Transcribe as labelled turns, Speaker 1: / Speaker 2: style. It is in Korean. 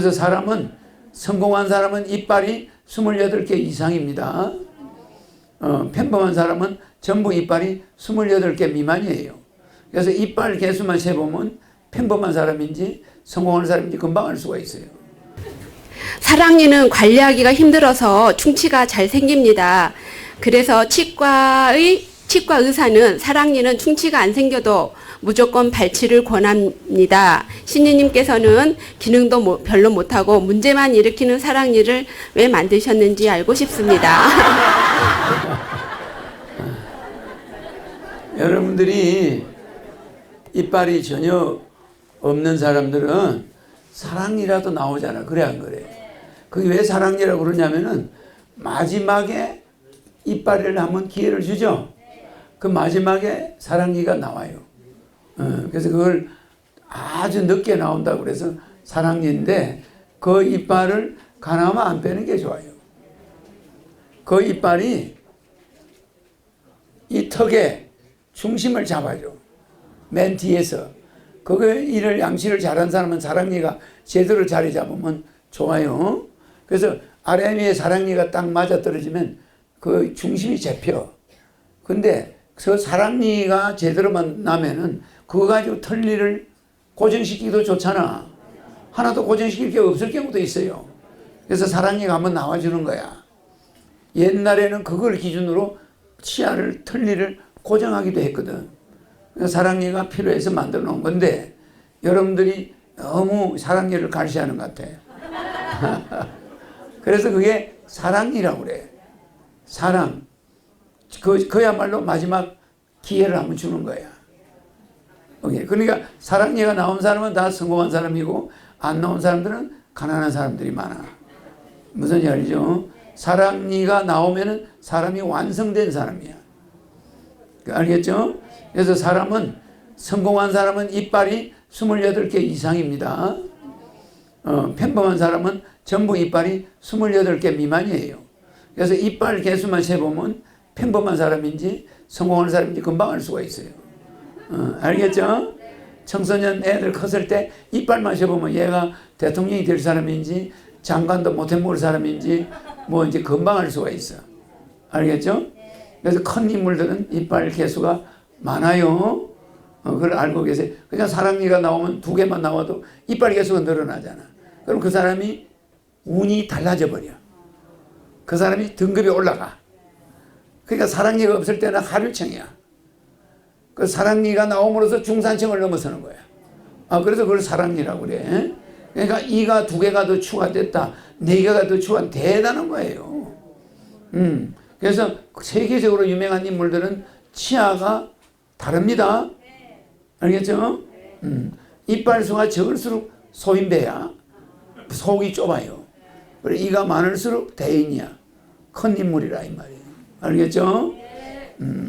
Speaker 1: 그래서 사람은 성공한 사람은 이빨이 28개 이상입니다. 어, 평범한 사람은 전부 이빨이 28개 미만이에요. 그래서 이빨 개수만 세보면 평범한 사람인지 성공하는 사람인지 금방 알 수가 있어요.
Speaker 2: 사랑니는 관리하기가 힘들어서 충치가 잘 생깁니다. 그래서 치과의 치과 의사는 사랑니는 충치가 안 생겨도 무조건 발치를 권합니다. 신이님께서는 기능도 뭐- 별로 못하고 문제만 일으키는 사랑니를 왜 만드셨는지 알고 싶습니다.
Speaker 1: 여러분들이 이빨이 전혀 없는 사람들은 사랑니라도 나오잖아. 그래 안 그래? 그게 왜 사랑니라고 그러냐면은 마지막에 이빨을 한번 기회를 주죠. 그 마지막에 사랑니가 나와요. 어, 그래서 그걸 아주 늦게 나온다고 그래서 사랑니인데 그 이빨을 가나마 안 빼는 게 좋아요. 그 이빨이 이 턱에 중심을 잡아줘. 맨 뒤에서. 그거 일을 양치를 잘한 사람은 사랑니가 제대로 자리 잡으면 좋아요. 그래서 아래 위에 사랑니가 딱 맞아 떨어지면 그 중심이 잡혀. 근데 그 사랑니가 제대로 만 나면은 그거 가지고 털니를 고정시키기도 좋잖아. 하나도 고정시킬 게 없을 경우도 있어요. 그래서 사랑니가 한번 나와주는 거야. 옛날에는 그걸 기준으로 치아를 털니를 고정하기도 했거든. 사랑니가 필요해서 만들어 놓은 건데 여러분들이 너무 사랑니를 갈시하는 것 같아. 그래서 그게 사랑니라고 그래. 사랑. 그, 그야말로 마지막 기회를 한번 주는 거야. 오케이. 그러니까 사랑니가 나온 사람은 다 성공한 사람이고 안 나온 사람들은 가난한 사람들이 많아. 무슨 말이죠? 사랑니가 나오면은 사람이 완성된 사람이야. 알겠죠? 그래서 사람은 성공한 사람은 이빨이 28개 이상입니다. 어, 평범한 사람은 전부 이빨이 28개 미만이에요. 그래서 이빨 개수만 세보면 평범한 사람인지 성공하는 사람인지 금방 알 수가 있어요. 어, 알겠죠? 청소년 애들 컸을 때 이빨만 세보면 얘가 대통령이 될 사람인지 장관도 못해 먹을 사람인지 뭐 이제 금방 알 수가 있어. 알겠죠? 그래서 큰 인물들은 이빨 개수가 많아요. 어, 그걸 알고 계세요. 그냥 사랑니가 나오면 두 개만 나와도 이빨 개수가 늘어나잖아. 그럼 그 사람이 운이 달라져 버려. 그 사람이 등급이 올라가. 그러니까 사랑니가 없을 때는 하류층이야. 그 사랑니가 나옴으로써 중산층을 넘어서는 거야. 아, 그래서 그걸 사랑니라고 그래. 그러니까 이가 두 개가 더 추가됐다. 네 개가 더 추가 대단한 거예요. 음. 그래서 세계적으로 유명한 인물들은 치아가 다릅니다. 알겠죠? 음. 이빨수가 적을수록 소인배야. 속이 좁아요. 그리고 이가 많을수록 대인이야. 큰 인물이라 이 말이에요. 알겠죠? 음.